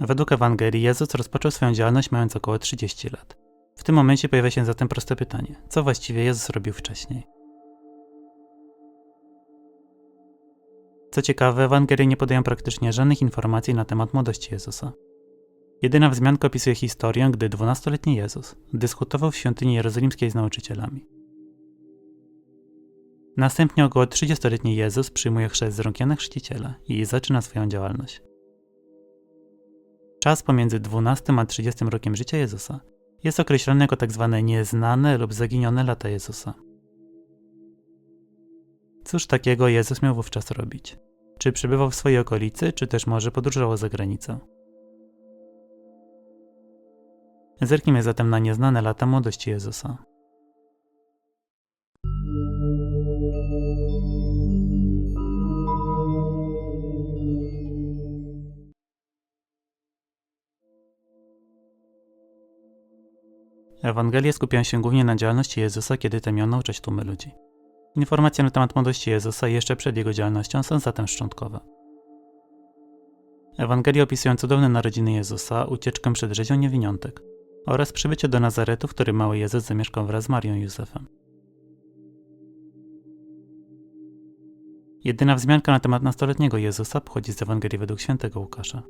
Według Ewangelii Jezus rozpoczął swoją działalność mając około 30 lat. W tym momencie pojawia się zatem proste pytanie: co właściwie Jezus robił wcześniej? Co ciekawe, Ewangelie nie podają praktycznie żadnych informacji na temat młodości Jezusa. Jedyna wzmianka opisuje historię, gdy 12-letni Jezus dyskutował w świątyni jerozolimskiej z nauczycielami. Następnie około 30-letni Jezus przyjmuje chrzest z rąk Jana Chrzciciela i zaczyna swoją działalność. Czas pomiędzy 12 a 30 rokiem życia Jezusa jest określony jako tzw. Tak nieznane lub zaginione lata Jezusa. Cóż takiego Jezus miał wówczas robić? Czy przebywał w swojej okolicy, czy też może podróżował za granicę? Zerknijmy zatem na nieznane lata młodości Jezusa. Ewangelie skupiają się głównie na działalności Jezusa, kiedy ten miał nauczać tłumy ludzi. Informacje na temat młodości Jezusa jeszcze przed jego działalnością są zatem szczątkowe. Ewangelie opisują cudowne narodziny Jezusa, ucieczkę przed rzezią niewiniątek oraz przybycie do Nazaretu, w którym mały Jezus zamieszkał wraz z Marią i Józefem. Jedyna wzmianka na temat nastoletniego Jezusa pochodzi z Ewangelii według świętego Łukasza.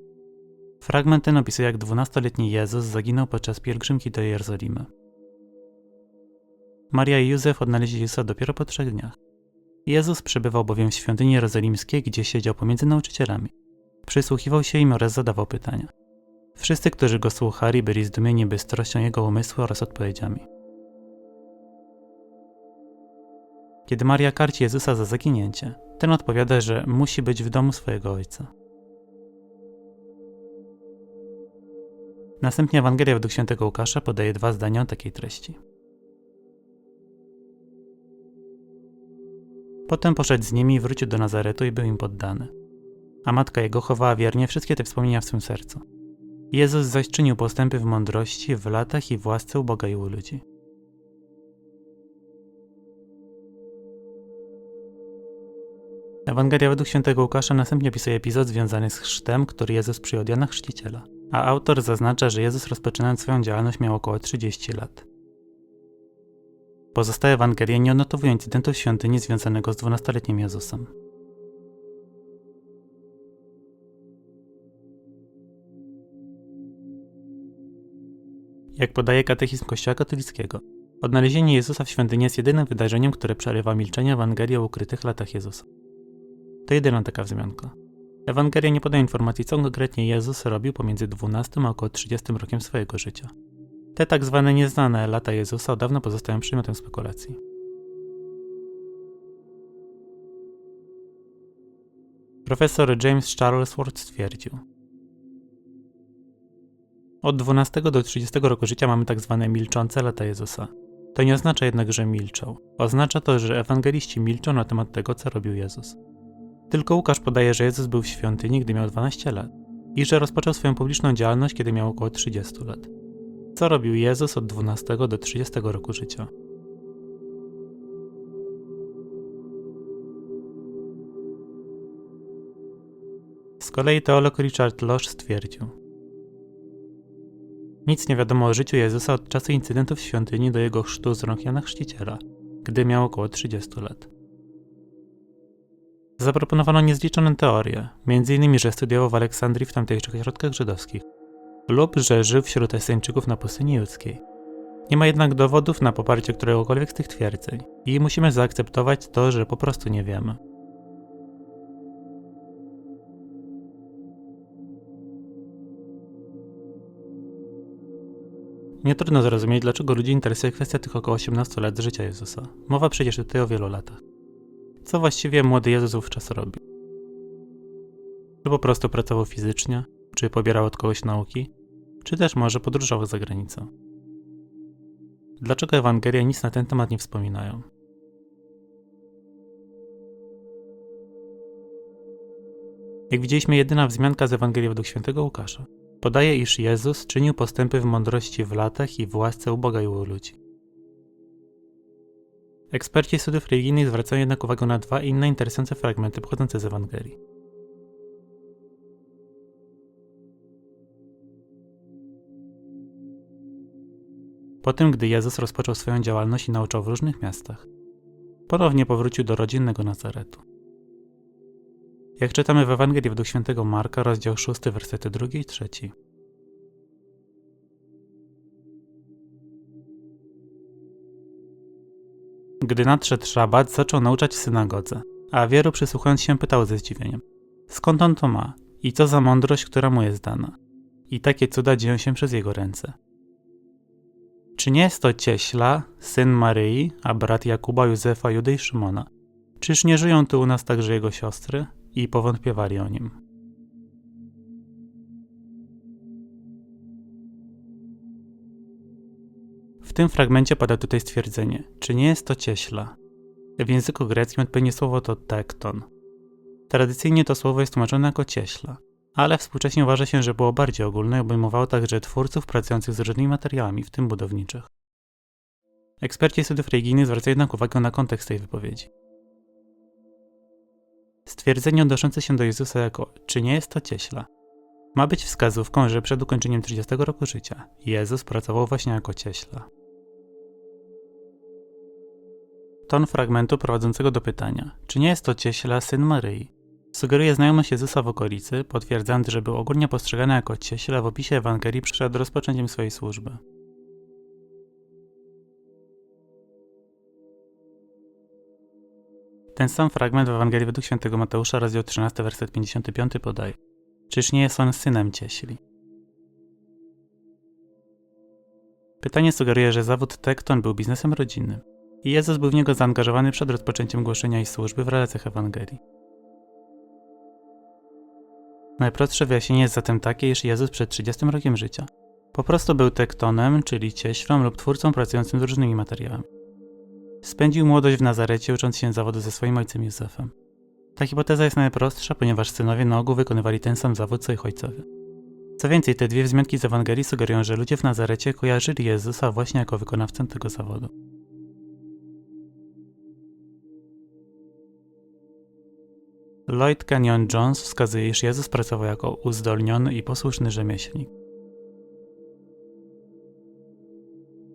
Fragment ten opisuje, jak dwunastoletni Jezus zaginął podczas pielgrzymki do Jerozolimy. Maria i Józef odnaleźli Jezusa dopiero po trzech dniach. Jezus przebywał bowiem w świątyni jerozolimskiej, gdzie siedział pomiędzy nauczycielami. Przysłuchiwał się im oraz zadawał pytania. Wszyscy, którzy go słuchali, byli zdumieni bystrością jego umysłu oraz odpowiedziami. Kiedy Maria karci Jezusa za zaginięcie, ten odpowiada, że musi być w domu swojego ojca. Następnie Ewangelia według świętego Łukasza podaje dwa zdania o takiej treści. Potem poszedł z nimi i wrócił do Nazaretu i był im poddany. A matka jego chowała wiernie wszystkie te wspomnienia w swym sercu. Jezus zaś czynił postępy w mądrości, w latach i w łasce ubogaił ludzi. Ewangelia według świętego Łukasza następnie opisuje epizod związany z chrztem, który Jezus przyjął od Jana Chrzciciela a autor zaznacza, że Jezus rozpoczynając swoją działalność miał około 30 lat. Pozostałe Ewangelie nie odnotowują incydentu w świątyni związanego z 12-letnim Jezusem. Jak podaje katechizm Kościoła katolickiego, odnalezienie Jezusa w świątyni jest jedynym wydarzeniem, które przerywa milczenie Ewangelii o ukrytych latach Jezusa. To jedyna taka wzmianka. Ewangelia nie podaje informacji, co konkretnie Jezus robił pomiędzy 12 a około 30 rokiem swojego życia. Te tak zwane nieznane lata Jezusa od dawna pozostają przedmiotem spekulacji. Profesor James Charlesworth stwierdził: Od 12 do 30 roku życia mamy tak zwane milczące lata Jezusa. To nie oznacza jednak, że milczał. Oznacza to, że ewangeliści milczą na temat tego, co robił Jezus. Tylko Łukasz podaje, że Jezus był w świątyni, gdy miał 12 lat i że rozpoczął swoją publiczną działalność, kiedy miał około 30 lat. Co robił Jezus od 12 do 30 roku życia? Z kolei teolog Richard Losch stwierdził: Nic nie wiadomo o życiu Jezusa od czasu incydentu w świątyni do jego chrztu z rąk Jana Chrzciciela, gdy miał około 30 lat. Zaproponowano niezliczone teorie, m.in. że studiował w Aleksandrii w tamtejszych ośrodkach żydowskich lub że żył wśród Eseńczyków na pustyni judzkiej. Nie ma jednak dowodów na poparcie któregokolwiek z tych twierdzeń i musimy zaakceptować to, że po prostu nie wiemy. Nie trudno zrozumieć, dlaczego ludzi interesuje kwestia tych około 18 lat życia Jezusa. Mowa przecież tutaj o wielu latach. Co właściwie młody Jezus wówczas robił? Czy po prostu pracował fizycznie, czy pobierał od kogoś nauki, czy też może podróżował za granicę? Dlaczego Ewangelia nic na ten temat nie wspominają? Jak widzieliśmy, jedyna wzmianka z Ewangelii według świętego Łukasza podaje, iż Jezus czynił postępy w mądrości w latach i w łasce ubogaił ludzi. Eksperci studiów religijnych zwracają jednak uwagę na dwa inne interesujące fragmenty pochodzące z Ewangelii. Po tym, gdy Jezus rozpoczął swoją działalność i nauczał w różnych miastach, ponownie powrócił do rodzinnego Nazaretu. Jak czytamy w Ewangelii według świętego Marka, rozdział 6, versety 2 i 3, Gdy nadszedł szabat, zaczął nauczać w synagodze, a wielu przysłuchując się pytał ze zdziwieniem: Skąd on to ma? I co za mądrość, która mu jest dana? I takie cuda dzieją się przez jego ręce. Czy nie jest to Cieśla, syn Maryi, a brat Jakuba, Józefa, Judy i Szymona? Czyż nie żyją tu u nas także jego siostry? I powątpiewali o nim. Tym fragmencie pada tutaj stwierdzenie, czy nie jest to cieśla. W języku greckim odpowiednie słowo to tekton. Tradycyjnie to słowo jest tłumaczone jako cieśla, ale współcześnie uważa się, że było bardziej ogólne i obejmowało także twórców pracujących z różnymi materiałami, w tym budowniczych. Eksperci studiów religijnych zwracają jednak uwagę na kontekst tej wypowiedzi. Stwierdzenie odnoszące się do Jezusa jako czy nie jest to cieśla ma być wskazówką, że przed ukończeniem 30 roku życia Jezus pracował właśnie jako cieśla. Ton fragmentu prowadzącego do pytania, czy nie jest to cieśla syn Maryi, sugeruje znajomość Jezusa w okolicy, potwierdzając, że był ogólnie postrzegany jako cieśla w opisie Ewangelii przed rozpoczęciem swojej służby. Ten sam fragment w Ewangelii według świętego Mateusza, rozdział 13, werset 55 podaje. Czyż nie jest on synem cieśli? Pytanie sugeruje, że zawód tekton był biznesem rodzinnym i Jezus był w niego zaangażowany przed rozpoczęciem głoszenia i służby w relacjach Ewangelii. Najprostsze wyjaśnienie jest zatem takie, iż Jezus przed 30 rokiem życia po prostu był tektonem, czyli cieślą lub twórcą pracującym z różnymi materiałami. Spędził młodość w Nazarecie, ucząc się zawodu ze swoim ojcem Józefem. Ta hipoteza jest najprostsza, ponieważ synowie na ogół wykonywali ten sam zawód co ich ojcowie. Co więcej, te dwie wzmianki z Ewangelii sugerują, że ludzie w Nazarecie kojarzyli Jezusa właśnie jako wykonawcę tego zawodu. Lloyd Canyon Jones wskazuje, iż Jezus pracował jako uzdolniony i posłuszny rzemieślnik.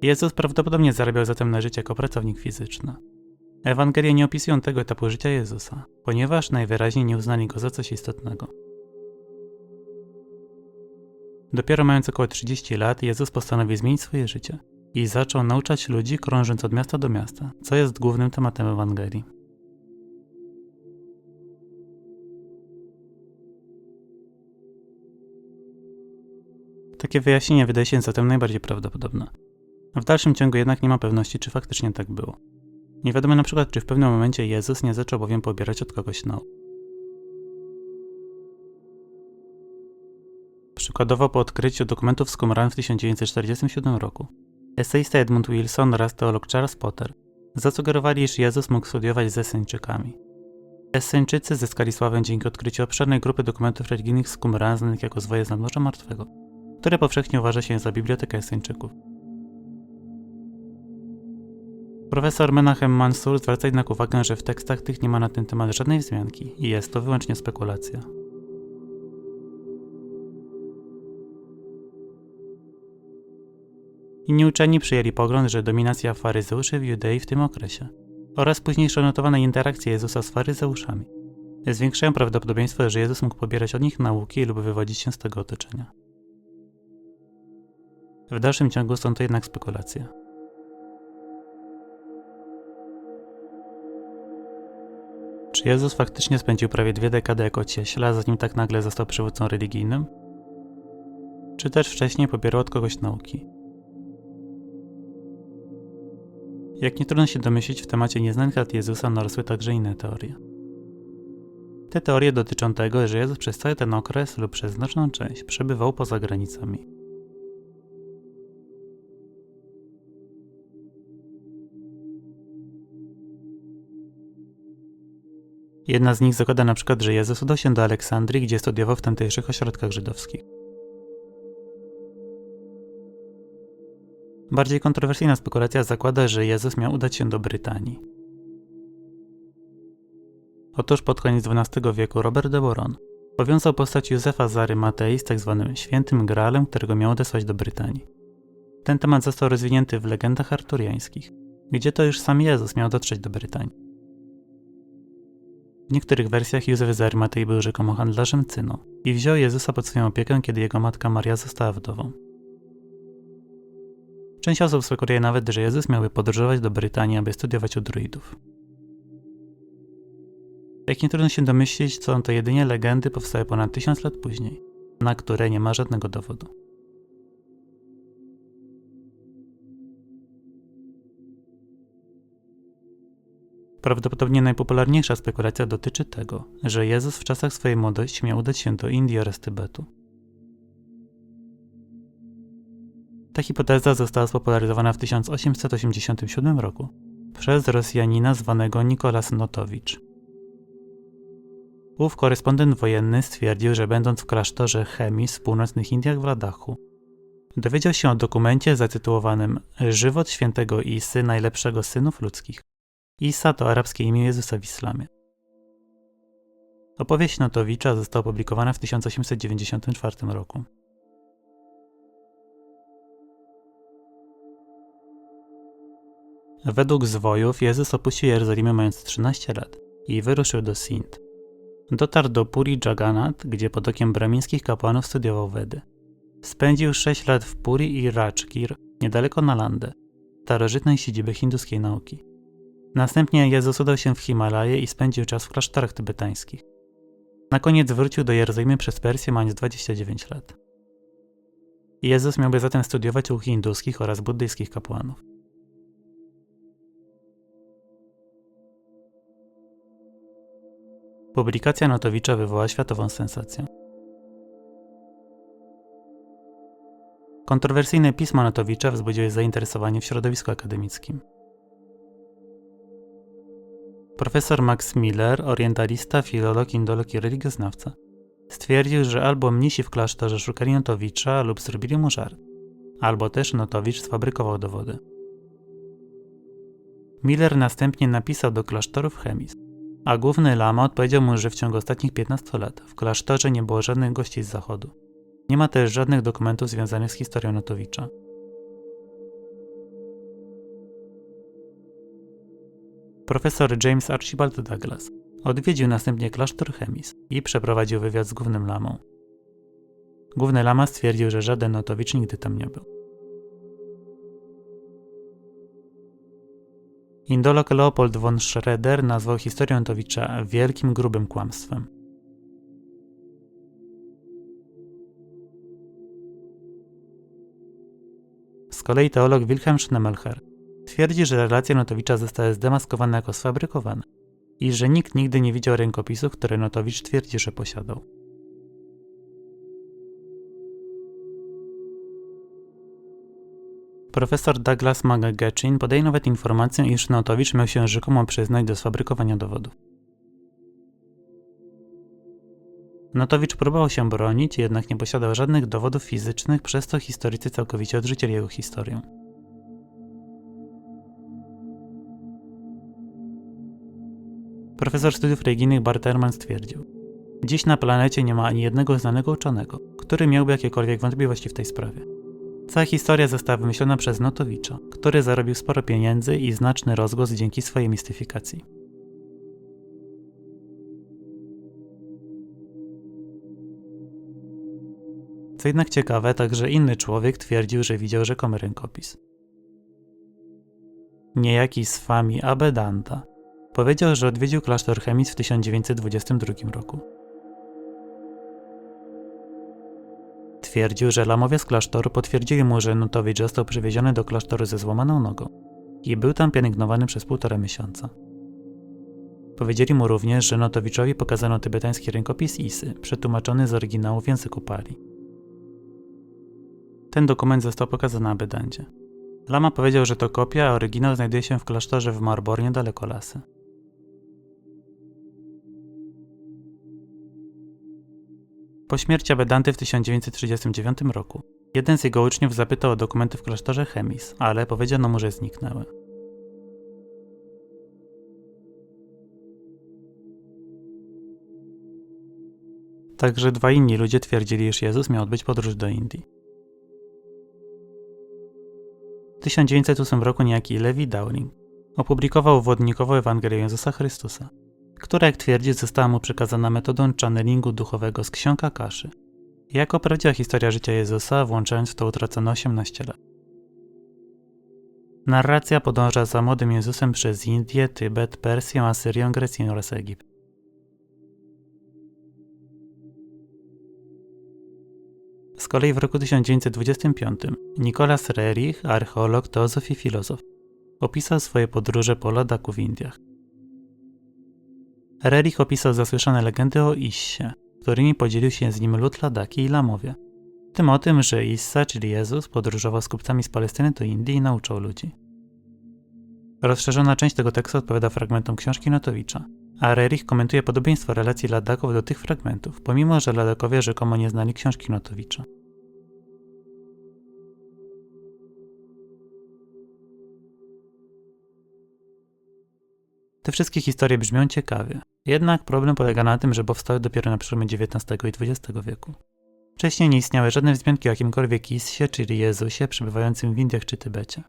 Jezus prawdopodobnie zarabiał zatem na życie jako pracownik fizyczny. Ewangelie nie opisują tego etapu życia Jezusa, ponieważ najwyraźniej nie uznali go za coś istotnego. Dopiero mając około 30 lat, Jezus postanowił zmienić swoje życie i zaczął nauczać ludzi, krążąc od miasta do miasta, co jest głównym tematem Ewangelii. Takie wyjaśnienie wydaje się zatem najbardziej prawdopodobne. W dalszym ciągu jednak nie ma pewności, czy faktycznie tak było. Nie wiadomo na przykład, czy w pewnym momencie Jezus nie zaczął bowiem pobierać od kogoś nauk. Przykładowo po odkryciu dokumentów z Qumran w 1947 roku, eseista Edmund Wilson oraz teolog Charles Potter zasugerowali, iż Jezus mógł studiować z Eseńczykami. Eseńczycy zyskali sławę dzięki odkryciu obszernej grupy dokumentów religijnych z Qumran znanych jako zwoje z martwego, które powszechnie uważa się za bibliotekę Eseńczyków. Profesor Menachem Mansur zwraca jednak uwagę, że w tekstach tych nie ma na ten temat żadnej wzmianki i jest to wyłącznie spekulacja. Inni uczeni przyjęli pogląd, że dominacja faryzeuszy w Judei w tym okresie oraz późniejsze notowane interakcje Jezusa z faryzeuszami zwiększają prawdopodobieństwo, że Jezus mógł pobierać od nich nauki lub wywodzić się z tego otoczenia. W dalszym ciągu są to jednak spekulacje. Czy Jezus faktycznie spędził prawie dwie dekady jako cieśla, zanim tak nagle został przywódcą religijnym? Czy też wcześniej pobierał od kogoś nauki? Jak nie trudno się domyślić, w temacie nieznanych Jezusa narosły także inne teorie. Te teorie dotyczą tego, że Jezus przez cały ten okres lub przez znaczną część przebywał poza granicami. Jedna z nich zakłada na przykład, że Jezus udał się do Aleksandrii, gdzie studiował w tamtejszych ośrodkach żydowskich. Bardziej kontrowersyjna spekulacja zakłada, że Jezus miał udać się do Brytanii. Otóż pod koniec XII wieku Robert de Boron powiązał postać Józefa Zary Matei z tzw. Tak świętym Graalem, którego miał odesłać do Brytanii. Ten temat został rozwinięty w legendach arturiańskich, gdzie to już sam Jezus miał dotrzeć do Brytanii. W niektórych wersjach Józef z Arimatei był rzekomo handlarzem cyną i wziął Jezusa pod swoją opiekę, kiedy jego matka Maria została wdową. Część osób spekuluje nawet, że Jezus miałby podróżować do Brytanii, aby studiować u druidów. Jak nie trudno się domyślić, są to jedynie legendy powstałe ponad tysiąc lat później, na które nie ma żadnego dowodu. Prawdopodobnie najpopularniejsza spekulacja dotyczy tego, że Jezus w czasach swojej młodości miał udać się do Indii oraz Tybetu. Ta hipoteza została spopularyzowana w 1887 roku przez Rosjanina zwanego Nikolas Notowicz. Ów korespondent wojenny stwierdził, że będąc w klasztorze Chemis w północnych Indiach w Ladachu, dowiedział się o dokumencie zatytułowanym Żywot świętego Isy, najlepszego synów ludzkich. Isa to arabskie imię Jezusa w islamie. Opowieść Notowicza została opublikowana w 1894 roku. Według zwojów Jezus opuścił Jerozolimę mając 13 lat i wyruszył do Sindh. Dotarł do Puri Jagannath, gdzie pod okiem bramińskich kapłanów studiował Wedy. Spędził 6 lat w Puri i Rajkir, niedaleko Nalandy, starożytnej siedziby hinduskiej nauki. Następnie Jezus udał się w Himalaje i spędził czas w klasztorach tybetańskich. Na koniec wrócił do Jerozolimy przez Persję mając 29 lat. Jezus miałby zatem studiować u hinduskich oraz buddyjskich kapłanów. Publikacja Notowicza wywołała światową sensację. Kontrowersyjne pismo Notowicza wzbudziły zainteresowanie w środowisku akademickim. Profesor Max Miller, orientalista, filolog, indolog i religioznawca, stwierdził, że albo mnisi w klasztorze szukali Notowicza lub zrobili mu żart, albo też Notowicz sfabrykował dowody. Miller następnie napisał do klasztorów Chemis, a główny lama odpowiedział mu, że w ciągu ostatnich 15 lat w klasztorze nie było żadnych gości z zachodu. Nie ma też żadnych dokumentów związanych z historią Notowicza. Profesor James Archibald Douglas odwiedził następnie klasztor Chemis i przeprowadził wywiad z głównym lamą. Główny lama stwierdził, że żaden Notowicz nigdy tam nie był. Indolog Leopold von Schroeder nazwał historię Notowicza wielkim, grubym kłamstwem. Z kolei teolog Wilhelm Schneemelcher twierdzi, że relacje Notowicza zostały zdemaskowane jako sfabrykowane i że nikt nigdy nie widział rękopisów, które Notowicz twierdzi, że posiadał. Profesor Douglas McGetchin podaje nawet informację, iż Notowicz miał się rzekomo przyznać do sfabrykowania dowodów. Notowicz próbował się bronić, jednak nie posiadał żadnych dowodów fizycznych, przez co historycy całkowicie odrzucili jego historię. Profesor studiów religijnych Bart Ehrman stwierdził: Dziś na planecie nie ma ani jednego znanego uczonego, który miałby jakiekolwiek wątpliwości w tej sprawie. Cała historia została wymyślona przez Notowicza, który zarobił sporo pieniędzy i znaczny rozgłos dzięki swojej mistyfikacji. Co jednak ciekawe, także inny człowiek twierdził, że widział rzekomy rękopis. Niejaki Swami Abedanta powiedział, że odwiedził klasztor Chemis w 1922 roku. Twierdził, że lamowie z klasztoru potwierdzili mu, że Nutowicz został przywieziony do klasztoru ze złamaną nogą i był tam pielęgnowany przez półtora miesiąca. Powiedzieli mu również, że Notowiczowi pokazano tybetański rękopis Isy, przetłumaczony z oryginału w języku pali. Ten dokument został pokazany Abedandzie. Lama powiedział, że to kopia, a oryginał znajduje się w klasztorze w Marbornie daleko lasy. Po śmierci Abedanty w 1939 roku, jeden z jego uczniów zapytał o dokumenty w klasztorze Chemis, ale powiedziano mu, że zniknęły. Także dwa inni ludzie twierdzili, iż Jezus miał odbyć podróż do Indii. W 1908 roku niejaki Levi Dowling opublikował wodnikową Ewangelię Jezusa Chrystusa, która, jak twierdzi, została mu przekazana metodą channelingu duchowego z książka Kaszy, jako prawdziwa historia życia Jezusa, włączając w to utracone 18 lat. Narracja podąża za młodym Jezusem przez Indię, Tybet, Persję, Asyrię, Grecję oraz Egipt. Z kolei w roku 1925 Nicolas Rerich, archeolog, teozof i filozof, opisał swoje podróże po Ladaku w Indiach. Rerich opisał zasłyszane legendy o Issie, którymi podzielił się z nim lud Ladaki i Lamowie. Tym o tym, że Issa, czyli Jezus, podróżował z kupcami z Palestyny do Indii i nauczał ludzi. Rozszerzona część tego tekstu odpowiada fragmentom książki Notowicza, a Rerich komentuje podobieństwo relacji Ladaków do tych fragmentów, pomimo że Ladakowie rzekomo nie znali książki Notowicza. Te wszystkie historie brzmią ciekawie, jednak problem polega na tym, że powstały dopiero na przełomie XIX i XX wieku. Wcześniej nie istniały żadne wzmianki o jakimkolwiek Issie, czyli Jezusie, przebywającym w Indiach czy Tybecie.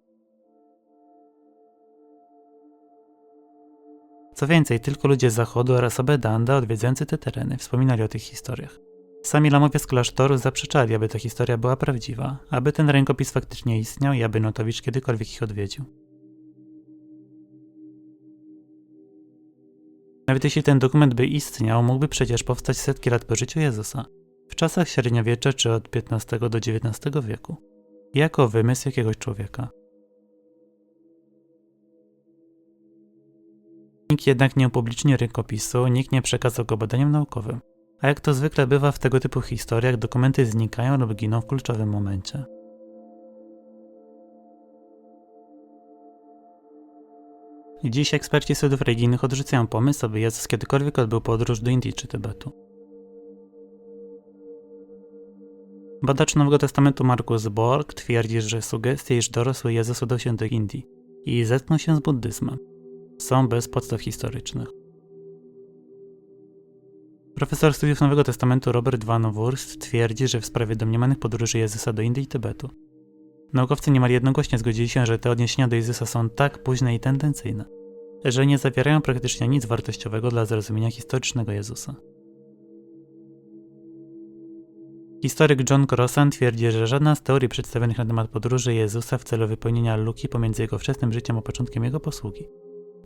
Co więcej, tylko ludzie z zachodu oraz Abedanda odwiedzający te tereny wspominali o tych historiach. Sami lamowie z klasztoru zaprzeczali, aby ta historia była prawdziwa, aby ten rękopis faktycznie istniał i aby Notowicz kiedykolwiek ich odwiedził. Nawet jeśli ten dokument by istniał, mógłby przecież powstać setki lat po życiu Jezusa, w czasach średniowiecza czy od XV do XIX wieku, jako wymysł jakiegoś człowieka. Nikt jednak nie upublicznił rękopisu, nikt nie przekazał go badaniom naukowym. A jak to zwykle bywa w tego typu historiach, dokumenty znikają lub giną w kluczowym momencie. Dziś eksperci cudów religijnych odrzucają pomysł, aby Jezus kiedykolwiek odbył podróż do Indii czy Tybetu. Badacz Nowego Testamentu Markus Borg twierdzi, że sugestie, iż dorosły Jezus udał się do Indii i zetknął się z buddyzmem, są bez podstaw historycznych. Profesor studiów Nowego Testamentu Robert Van Wurst twierdzi, że w sprawie domniemanych podróży Jezusa do Indii i Tybetu naukowcy niemal jednogłośnie zgodzili się, że te odniesienia do Jezusa są tak późne i tendencyjne, że nie zawierają praktycznie nic wartościowego dla zrozumienia historycznego Jezusa. Historyk John Crossan twierdzi, że żadna z teorii przedstawionych na temat podróży Jezusa w celu wypełnienia luki pomiędzy jego wczesnym życiem a początkiem jego posługi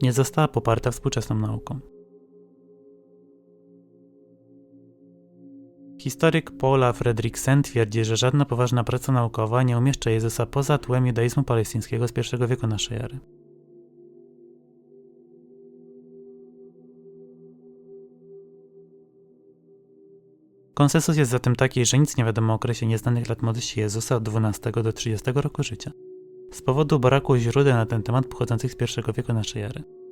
nie została poparta współczesną nauką. Historyk Paula Fredriksen twierdzi, że żadna poważna praca naukowa nie umieszcza Jezusa poza tłem judaizmu palestyńskiego z I wieku naszej ery. Konsensus jest zatem taki, że nic nie wiadomo o okresie nieznanych lat młodości Jezusa od 12 do 30 roku życia z powodu braku źródeł na ten temat pochodzących z I wieku naszej ery.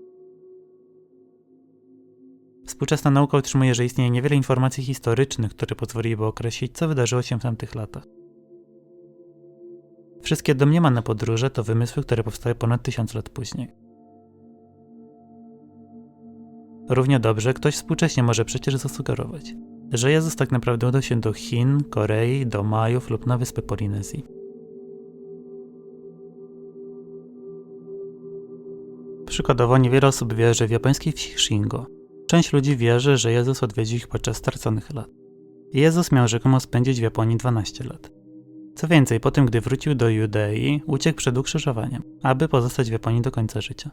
Współczesna nauka utrzymuje, że istnieje niewiele informacji historycznych, które pozwoliłyby określić, co wydarzyło się w tamtych latach. Wszystkie domniemane podróże to wymysły, które powstały ponad tysiąc lat później. Równie dobrze ktoś współcześnie może przecież zasugerować, że Jezus tak naprawdę udał się do Chin, Korei, do Majów lub na wyspy Polinezji. Przykładowo niewiele osób wierzy w japońskiej wsi Shingo. Część ludzi wierzy, że Jezus odwiedził ich podczas straconych lat. Jezus miał rzekomo spędzić w Japonii 12 lat. Co więcej, po tym gdy wrócił do Judei, uciekł przed ukrzyżowaniem, aby pozostać w Japonii do końca życia.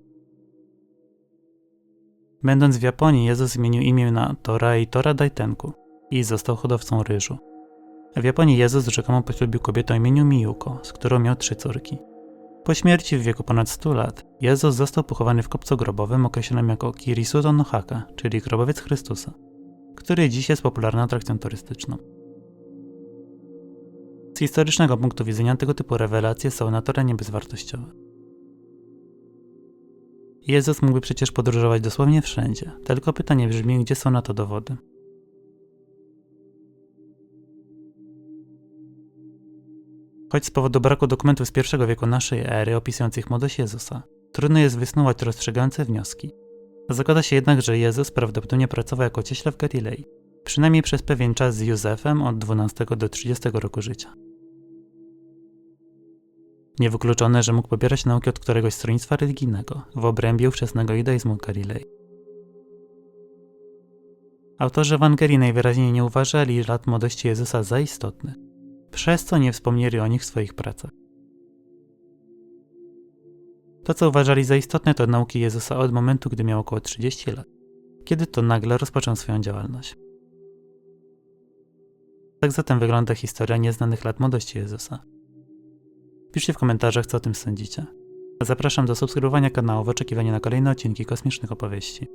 Będąc w Japonii, Jezus zmienił imię na Tora i Tora Daitenku i został hodowcą ryżu. W Japonii Jezus rzekomo poślubił kobietę o imieniu Miyuko, z którą miał trzy córki. Po śmierci w wieku ponad 100 lat, Jezus został pochowany w kopcu grobowym określonym jako Kirisuto no Haka, czyli grobowiec Chrystusa, który dziś jest popularną atrakcją turystyczną. Z historycznego punktu widzenia tego typu rewelacje są naturalnie bezwartościowe. Jezus mógłby przecież podróżować dosłownie wszędzie, tylko pytanie brzmi, gdzie są na to dowody. Choć z powodu braku dokumentów z I wieku naszej ery opisujących młodość Jezusa, trudno jest wysnuwać rozstrzygające wnioski. Zakłada się jednak, że Jezus prawdopodobnie pracował jako cieśla w Galilei, przynajmniej przez pewien czas z Józefem od 12 do 30 roku życia. Niewykluczone, że mógł pobierać nauki od któregoś stronnictwa religijnego w obrębie ówczesnego judaizmu Galilei. Autorzy Ewangelii najwyraźniej nie uważali lat młodości Jezusa za istotne, przez co nie wspomnieli o nich w swoich pracach. To, co uważali za istotne, to nauki Jezusa od momentu, gdy miał około 30 lat, kiedy to nagle rozpoczął swoją działalność. Tak zatem wygląda historia nieznanych lat młodości Jezusa. Piszcie w komentarzach, co o tym sądzicie. Zapraszam do subskrybowania kanału w oczekiwaniu na kolejne odcinki kosmicznych opowieści.